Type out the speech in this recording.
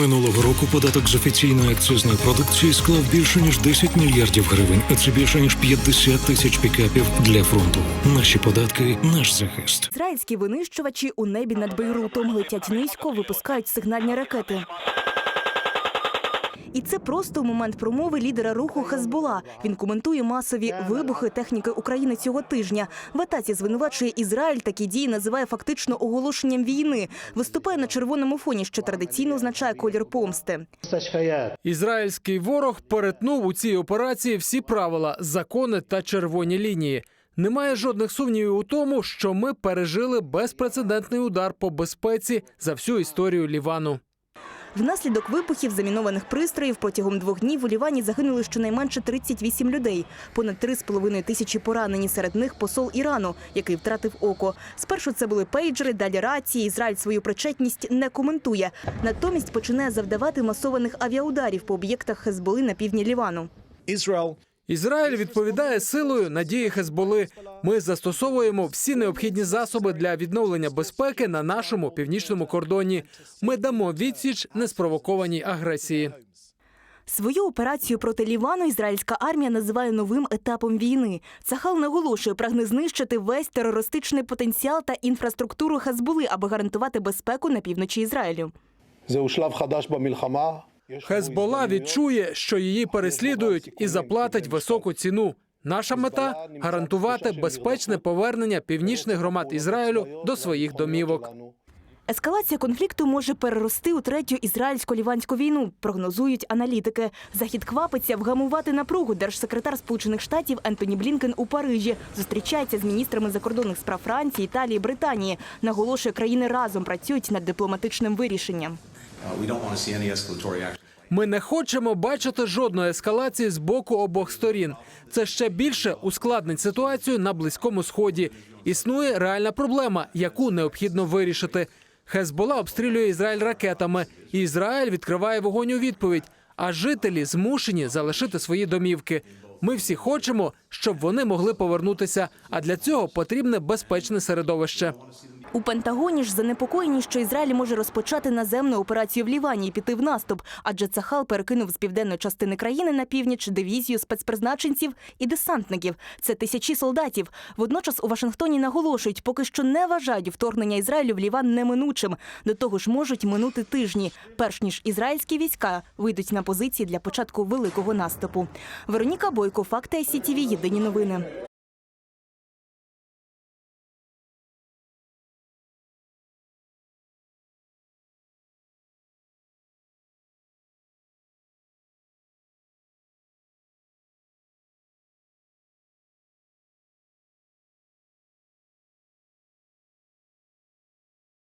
Минулого року податок з офіційної акцизної продукції склав більше ніж 10 мільярдів гривень, а це більше ніж 50 тисяч пікапів для фронту. Наші податки, наш захист. Ізраїльські винищувачі у небі над Бейрутом летять низько, випускають сигнальні ракети. І це просто момент промови лідера руху Хезбола. Він коментує масові вибухи техніки України цього тижня. В атаці звинувачує Ізраїль. Такі дії називає фактично оголошенням війни. Виступає на червоному фоні, що традиційно означає колір помсти. Ізраїльський ворог перетнув у цій операції всі правила, закони та червоні лінії. Немає жодних сумнівів у тому, що ми пережили безпрецедентний удар по безпеці за всю історію Лівану. Внаслідок вибухів замінованих пристроїв протягом двох днів у Лівані загинули щонайменше 38 людей. Понад 3,5 тисячі поранені. Серед них посол Ірану, який втратив око. Спершу це були пейджери, далі рації. Ізраїль свою причетність не коментує. Натомість починає завдавати масованих авіаударів по об'єктах Хезболи на півдні Лівану. Israel Ізраїль відповідає силою надії Хезболи. Ми застосовуємо всі необхідні засоби для відновлення безпеки на нашому північному кордоні. Ми дамо відсіч неспровокованій агресії. Свою операцію проти Лівану ізраїльська армія називає новим етапом війни. Сахал наголошує, прагне знищити весь терористичний потенціал та інфраструктуру Хазбули, аби гарантувати безпеку на півночі Ізраїлю. Це Хезбола відчує, що її переслідують і заплатить високу ціну. Наша мета гарантувати безпечне повернення північних громад Ізраїлю до своїх домівок. Ескалація конфлікту може перерости у третю ізраїльсько-ліванську війну. Прогнозують аналітики. Захід квапиться вгамувати напругу. Держсекретар Сполучених Штатів Ентоні Блінкен у Парижі зустрічається з міністрами закордонних справ Франції, Італії, Британії. Наголошує країни разом працюють над дипломатичним вирішенням. Uh. Ми не хочемо бачити жодної ескалації з боку обох сторін. Це ще більше ускладнить ситуацію на близькому сході. Існує реальна проблема, яку необхідно вирішити. Хезбола обстрілює Ізраїль ракетами, і Ізраїль відкриває вогонь у відповідь. А жителі змушені залишити свої домівки. Ми всі хочемо, щоб вони могли повернутися. А для цього потрібне безпечне середовище. У Пентагоні ж занепокоєні, що Ізраїль може розпочати наземну операцію в Лівані і піти в наступ, адже Цахал перекинув з південної частини країни на північ дивізію спецпризначенців і десантників. Це тисячі солдатів. Водночас у Вашингтоні наголошують, поки що не вважають вторгнення Ізраїлю в Ліван неминучим. До того ж, можуть минути тижні, перш ніж ізраїльські війська вийдуть на позиції для початку великого наступу. Вероніка Бойко, факти СІТІВІ, єдині новини.